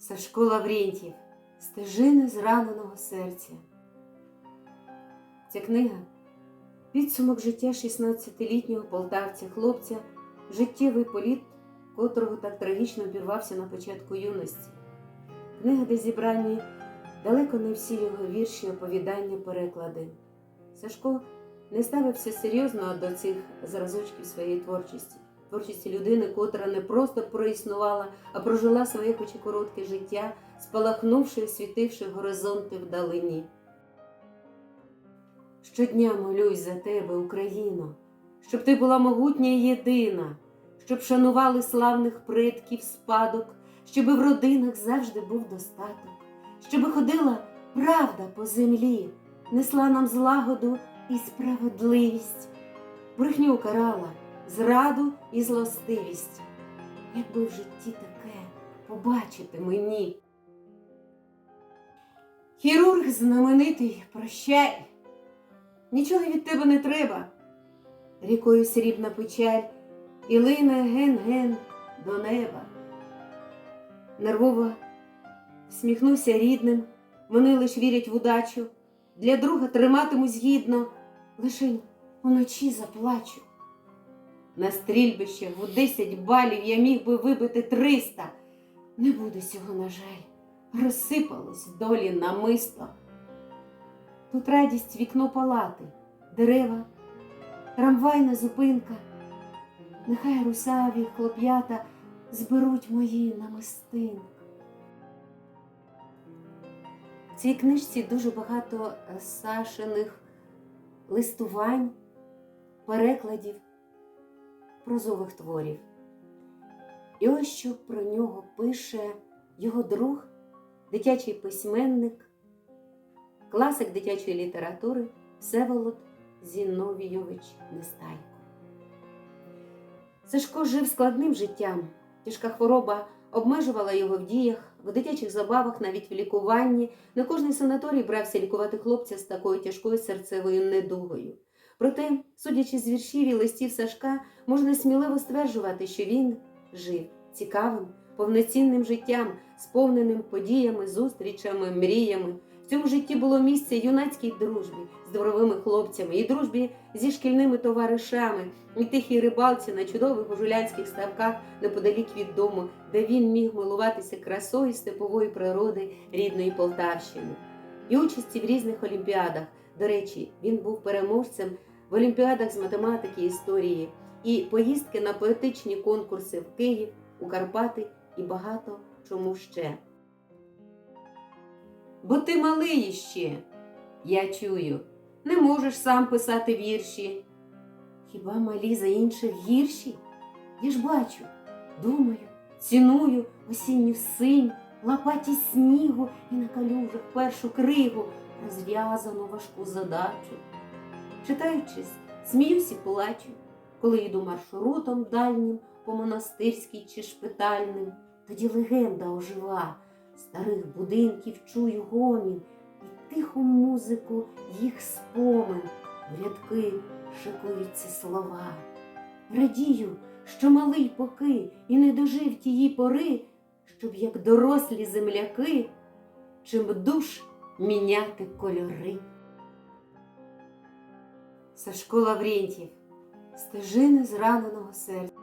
Сашко Лаврентів Стежини зраненого серця. Ця книга підсумок життя 16-літнього полтавця, хлопця, життєвий політ, котрого так трагічно обірвався на початку юності. Книга, де зібрані далеко не всі його вірші, оповідання, переклади. Сашко не ставився серйозно до цих зразочків своєї творчості, творчості людини, котра не просто проіснувала, а прожила своє хоч і коротке життя, спалахнувши і освітивши горизонти вдалині. Щодня молюсь за тебе, Україно, щоб ти була могутня і єдина, щоб шанували славних предків спадок, щоби в родинах завжди був достаток, щоби ходила правда по землі, несла нам злагоду і справедливість, брехню карала, зраду і злостивість. Якби в житті таке побачити мені. Хірург знаменитий, прощай, нічого від тебе не треба. Рікою срібна печаль і лине ген-ген до неба. Нервово всміхнувся рідним, вони лиш вірять в удачу. Для друга триматимусь гідно, лишень уночі заплачу. На стрільбищах у десять балів я міг би вибити триста. Не буде цього, на жаль, розсипалось долі намисто. Тут радість вікно палати, дерева, трамвайна зупинка. Нехай русаві хлоп'ята зберуть мої намистинки. В цій книжці дуже багато е, Сашиних листувань, перекладів, прозових творів. І ось що про нього пише його друг, дитячий письменник, класик дитячої літератури Всеволод Зіновійович Нестайко. Сашко жив складним життям. Тяжка хвороба обмежувала його в діях, в дитячих забавах, навіть в лікуванні. Не кожний санаторій брався лікувати хлопця з такою тяжкою серцевою недугою. Проте, судячи з віршів і листів Сашка, можна сміливо стверджувати, що він жив цікавим, повноцінним життям, сповненим подіями, зустрічами, мріями. В цьому житті було місце юнацькій дружбі з дворовими хлопцями і дружбі зі шкільними товаришами, і тихій рибалці на чудових гужулянських ставках неподалік від дому, де він міг милуватися красою степової природи рідної Полтавщини. І участі в різних олімпіадах. До речі, він був переможцем в олімпіадах з математики і історії, і поїздки на поетичні конкурси в Київ, у Карпати і багато чому ще. Бо ти малий іще, я чую, не можеш сам писати вірші. Хіба малі за інших гірші? Я ж бачу, думаю, ціную осінню синь, лопаті снігу і на калюжах першу кригу розв'язану важку задачу. Читаючись, сміюсь і плачу, коли йду маршрутом дальнім по монастирській чи шпитальним, тоді легенда ожива, старих будинків чую гомін і тиху музику їх спомин, в рядки шикуються слова. Радію, що малий поки і не дожив тії пори, щоб, як дорослі земляки, чим душ міняти кольори. Сашко Лаврентів Стежини зраненого серця.